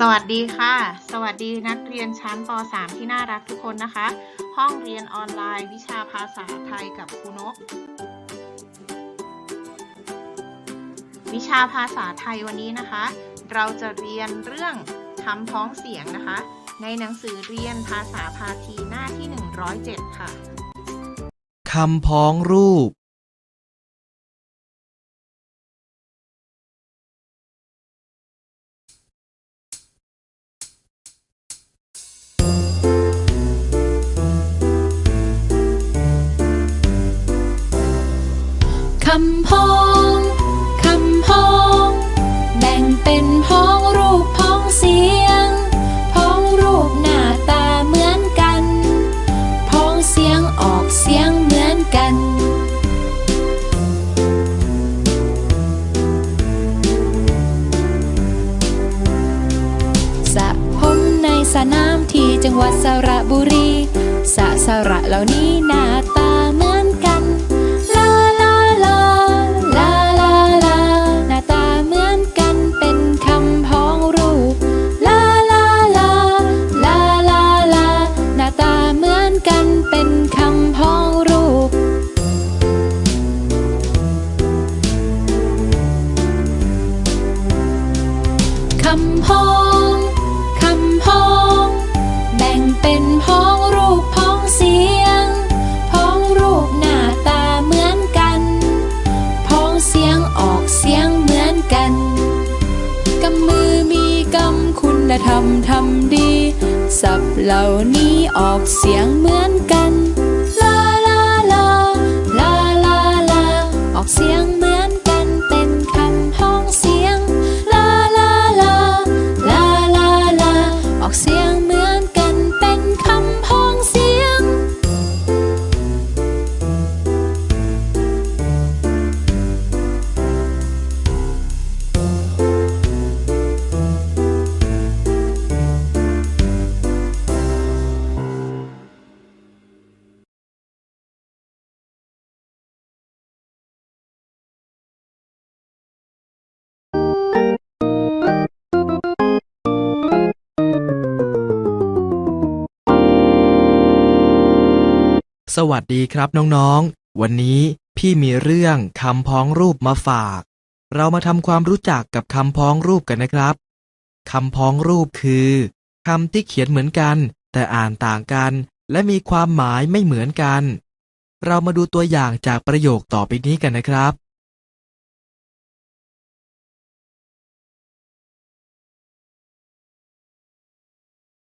สวัสดีค่ะ สวัสดีนักเรียนชั้นป .3 ที่น่ารักทุกคนนะคะ ห้องเรียนออนไลน์วิชาภาษาไทยกับครูนก วิชาภาษาไทยวันนี้นะคะ เราจะเรียนเรื่องคำพ้องเสียงนะคะ ในหนังสือเรียนภาษาพาทีหน้าที่ 107 ค่ะคำพ้องรูปำพ้อ ศัพท์เหล่านี้ออกเสียงเหมือน สวัสดีครับน้องๆ วันนี้พี่มีเรื่องคำพ้องรูปมาฝาก เรามาทำความรู้จักกับคำพ้องรูปกันนะครับ คำพ้องรูปคือคำที่เขียนเหมือนกัน แต่อ่านต่างกัน และมีความหมายไม่เหมือนกัน เรามาดูตัวอย่างจากประโยคต่อไปนี้กันนะครับ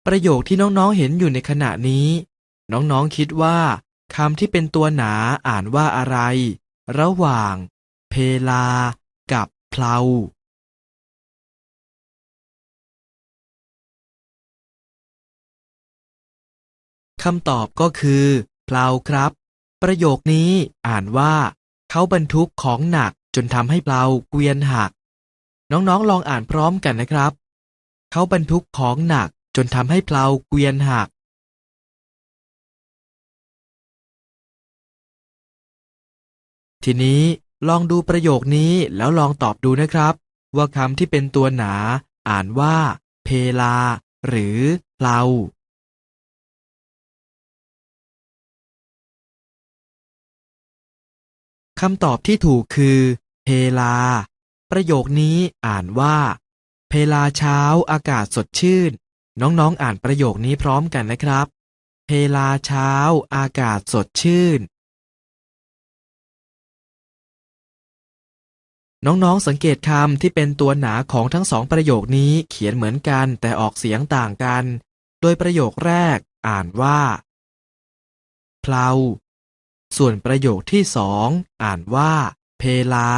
ประโยคที่น้องๆเห็นอยู่ในขณะนี้ น้องๆคิดว่า คำที่เป็นตัวหนาอ่านว่าอะไร ระหว่าง เพลา กับเพลาคำตอบก็คือเพลาครับ ประโยคนี้อ่านว่า เขาบรรทุกของหนักจนทำให้เพลาเกวียนหัก น้องๆลองอ่านพร้อมกันนะครับ เขาบรรทุกของหนักจนทำให้เพลาเกวียนหัก ทีนี้ลองดูประโยคนี้แล้วลองตอบดูนะครับ ว่าคำที่เป็นตัวหนา อ่านว่า เพลา หรือเพลาคำตอบที่ถูกคือ เพลา ประโยคนี้อ่านว่า เพลาเช้าอากาศสดชื่น น้องๆอ่านประโยคนี้พร้อมกันนะครับ เพลาเช้าอากาศสดชื่น น้องๆ สังเกตคำที่เป็นตัวหนาของทั้งสองประโยคนี้เขียนเหมือนกันแต่ออกเสียงต่างกัน โดยประโยคแรกอ่านว่าเพลาส่วนประโยคที่สองอ่านว่า เพลา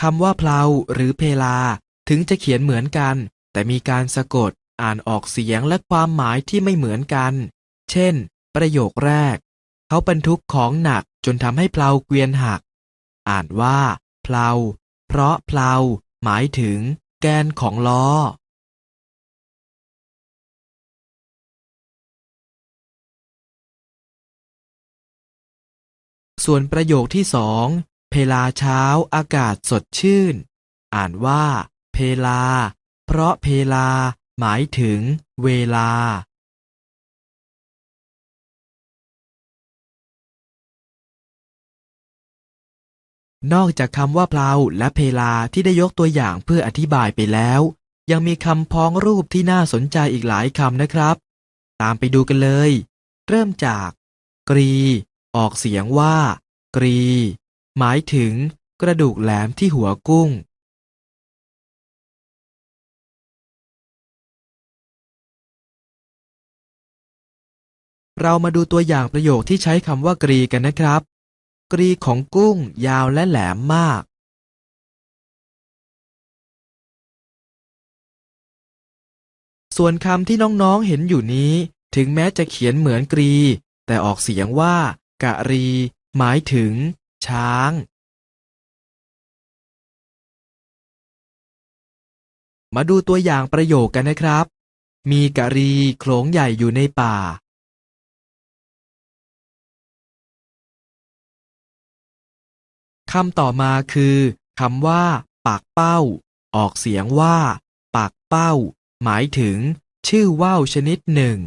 คำว่าเพลาหรือเพลา ถึงจะเขียนเหมือนกัน แต่มีการสะกด อ่านออกเสียงและความหมายที่ไม่เหมือนกัน เช่น ประโยคแรก เขาบรรทุกของหนักจนทำให้เพลาเกวียนหัก อ่านว่า เพลา เพราะเพลา หมายถึง แกนของล้อ ส่วนประโยคที่สอง เพลาเช้าอากาศสดชื่น อ่านว่า เพลา เพราะเพลา หมายถึง เวลา นอกจากคำว่าเพลาและเพลาที่ได้ยกตัวอย่างเพื่ออธิบายไปแล้ว ยังมีคำพ้องรูปที่น่าสนใจอีกหลายคำนะครับ ตามไปดูกันเลย เริ่มจาก กรี ออกเสียงว่า กรี หมายถึง กระดูกแหลมที่หัวกุ้ง เรามาดูตัวอย่างประโยคที่ใช้คำว่ากรีกันนะครับ กรีของกุ้งยาวและแหลมมากส่วนคำที่น้องๆ เห็นอยู่นี้ ถึงแม้จะเขียนเหมือนกรี แต่ออกเสียงว่า กะรี หมายถึง ช้าง มาดูตัวอย่างประโยคกันนะครับ มีกะรีโขลงใหญ่อยู่ในป่า คำต่อมาคือคำว่า ปากเป้า ออกเสียงว่า ปากเป้า หมายถึง ชื่อว่าวชนิดหนึ่ง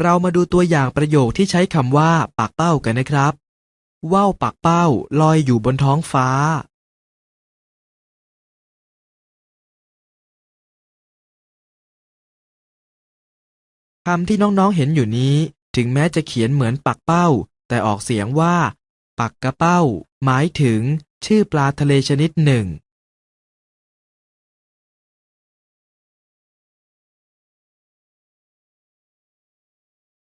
เรามาดูตัวอย่างประโยคที่ใช้คำว่า ปากเป้ากันนะครับ ว่าวปากเป้าลอยอยู่บนท้องฟ้า คำที่น้องๆเห็นอยู่นี้ ถึงแม้จะเขียนเหมือนปักเป้า แต่ออกเสียงว่า ปักกระเป้า หมายถึง ชื่อปลาทะเลชนิดหนึ่ง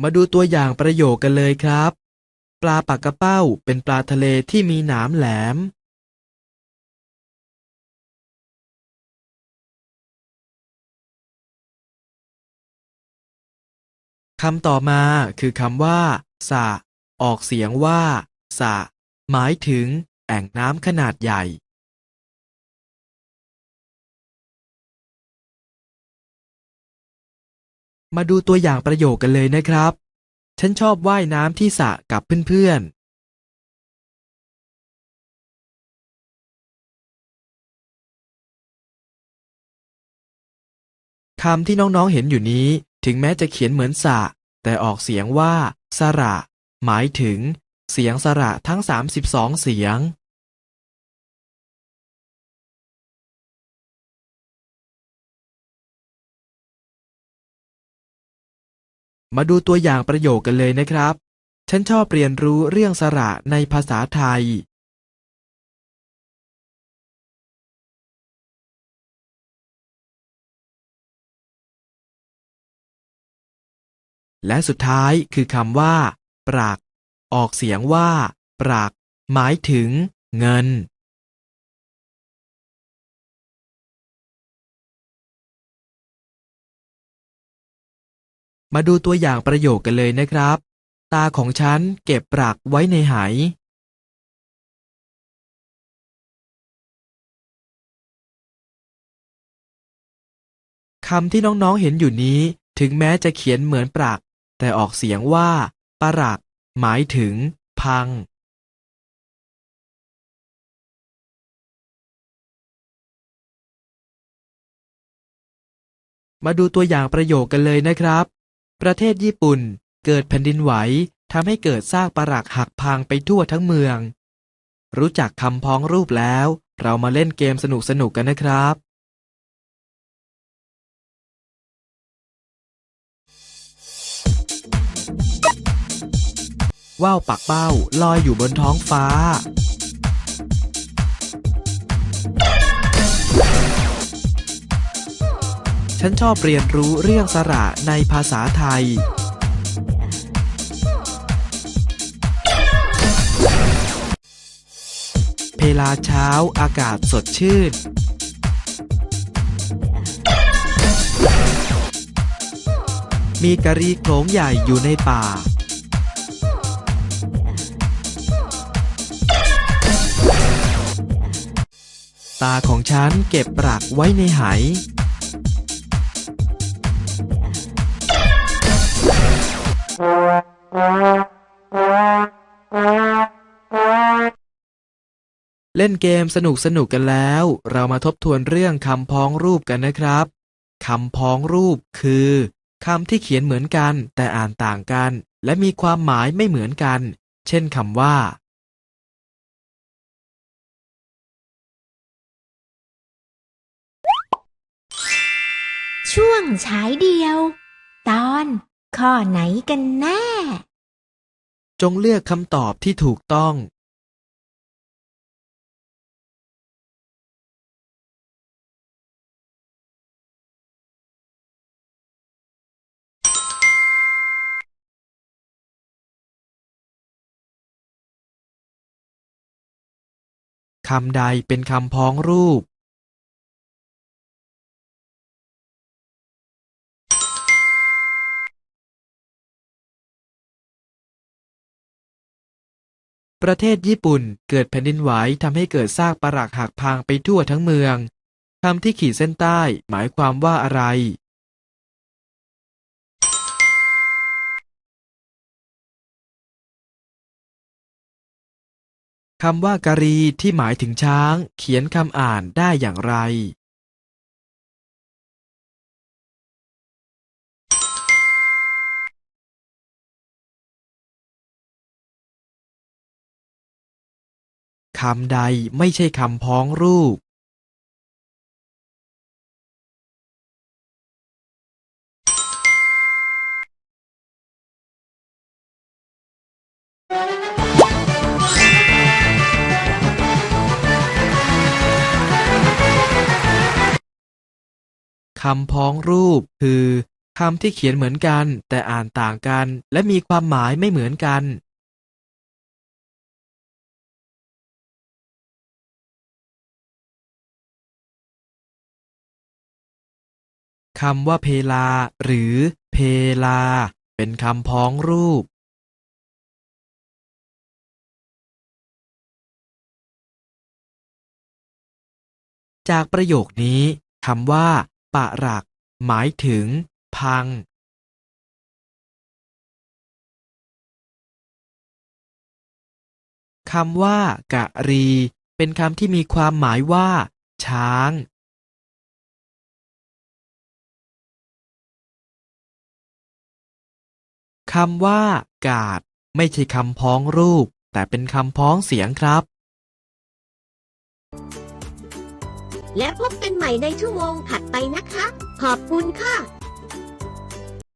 มาดูตัวอย่างประโยคกันเลยครับ ปลาปักกระเป้าเป็นปลาทะเลที่มีหนามแหลม คำต่อมาคือคำว่าสะออกเสียงว่าสะหมายถึง แอ่งน้ำขนาดใหญ่ มาดูตัวอย่างประโยคกันเลยนะครับ ฉันชอบว่ายน้ำที่สระกับเพื่อนๆคำที่น้องๆเห็นอยู่นี้ ถึงแม้จะเขียนเหมือนสะ แต่ออกเสียงว่า สระ หมายถึง เสียงสระทั้ง 32 เสียง มาดูตัวอย่างประโยคกันเลยนะครับ ฉันชอบเรียนรู้เรื่องสระในภาษาไทย และสุดท้ายคือคำว่า ปรัก ออกเสียงว่า ปรัก หมายถึง เงิน มาดูตัวอย่างประโยคกันเลยนะครับ ตาของฉันเก็บปรักไว้ในไหคำที่น้องๆเห็นอยู่นี้ถึงแม้จะเขียนเหมือนปรัก แต่ออกเสียงว่าปรัก หมายถึง พังมาดูตัวอย่างประโยคกันเลยนะครับ ประเทศญี่ปุ่นเกิดแผ่นดินไหวทำให้เกิดซากปรักหักพังไปทั่วทั้งเมือง รู้จักคำพ้องรูปแล้ว เรามาเล่นเกมสนุกๆกันนะครับ ว่าวปักเป้าลอยอยู่บนท้องฟ้า ฉันชอบเรียนรู้เรื่องสระในภาษาไทย เพลาเช้าอากาศสดชื่นมีกะรีโขลงใหญ่อยู่ในป่า ตาของฉันเก็บปรักไว้ในหายเล่นเกมสนุกสนุกกันแล้ว เรามาทบทวนเรื่องคำพ้องรูปกันนะครับ คำพ้องรูปคือคำที่เขียนเหมือนกันแต่อ่านต่างกัน และมีความหมายไม่เหมือนกัน เช่นคำว่า ช่วงฉายเดียว ตอนข้อไหนกันแน่ จงเลือกคำตอบที่ถูกต้อง คำใดเป็นคำพ้องรูป ประเทศญี่ปุ่นเกิดแผ่นดินไหวทำให้เกิดซากปรักหักพังไปทั่วทั้งเมืองคำที่ขีดเส้นใต้หมายความว่าอะไร คำว่ากะรีที่หมายถึงช้าง เขียนคำอ่านได้อย่างไร คำใดไม่ใช่คำพ้องรูปคำพ้องรูปคือคำที่เขียนเหมือนกัน แต่อ่านต่างกัน และมีความหมายไม่เหมือนกัน คำว่าเพลา หรือเพลา เป็นคำพ้องรูป จากประโยคนี้คำว่าปะหลัก หมายถึง พัง คำว่ากะรี เป็นคำที่มีความหมายว่า ช้าง คำว่า กาด ไม่ใช่คำพ้องรูป แต่เป็นคำพ้องเสียงครับ และพบกันใหม่ในชั่วโมงถัดไปนะคะ ขอบคุณค่ะ